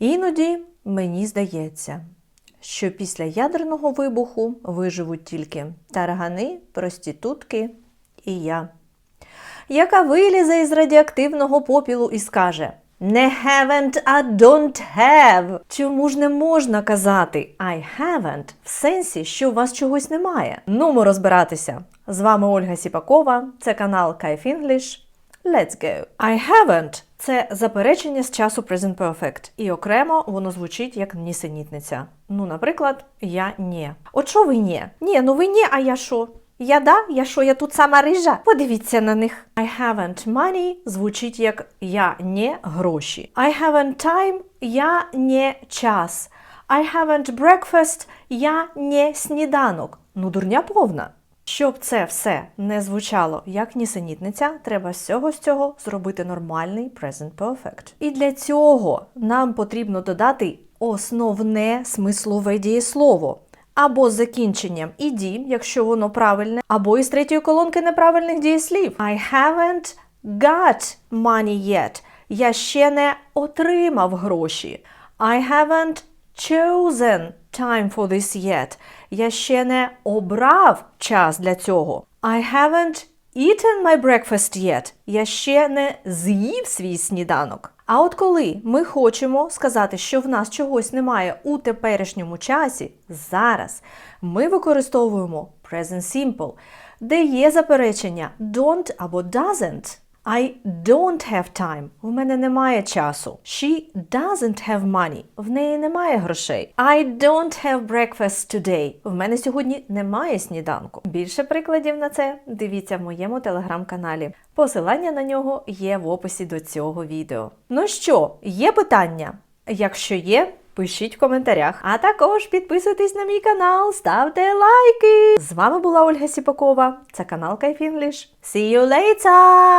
Іноді мені здається, що після ядерного вибуху виживуть тільки таргани, проститутки і я, яка вилізе із радіоактивного попілу і скаже: Не haven't, а don't have. Чому ж не можна казати I haven't в сенсі, що у вас чогось немає? Нумо розбиратися. З вами Ольга Сіпакова, це канал Кайф English. Let's go! I haven't – це заперечення з часу present perfect, і окремо воно звучить як нісенітниця. Ну, наприклад, я ні. От що ви ні? Ні, ну ви ні, а я що? Я да, я що, я тут сама рижа? Подивіться на них. I haven't money звучить як я не гроші. I haven't time я не час. I haven't breakfast я не сніданок. Ну, дурня повна. Щоб це все не звучало як нісенітниця, треба з цього з цього зробити нормальний present perfect. І для цього нам потрібно додати основне смислове дієслово. Або з закінченням «іді», якщо воно правильне, або із третьої колонки неправильних дієслів. I haven't got money yet. Я ще не отримав гроші. I haven't chosen time for this yet. Я ще не обрав час для цього. I haven't eaten my breakfast yet. Я ще не з'їв свій сніданок. А от коли ми хочемо сказати, що в нас чогось немає у теперішньому часі, зараз, ми використовуємо present simple, де є заперечення don't або doesn't. I don't have time. В мене немає часу. She doesn't have money. В неї немає грошей. I don't have breakfast today. В мене сьогодні немає сніданку. Більше прикладів на це дивіться в моєму телеграм-каналі. Посилання на нього є в описі до цього відео. Ну що, є питання? Якщо є, пишіть в коментарях. А також підписуйтесь на мій канал, ставте лайки. З вами була Ольга Сіпакова. Це канал Кайф English. See you later!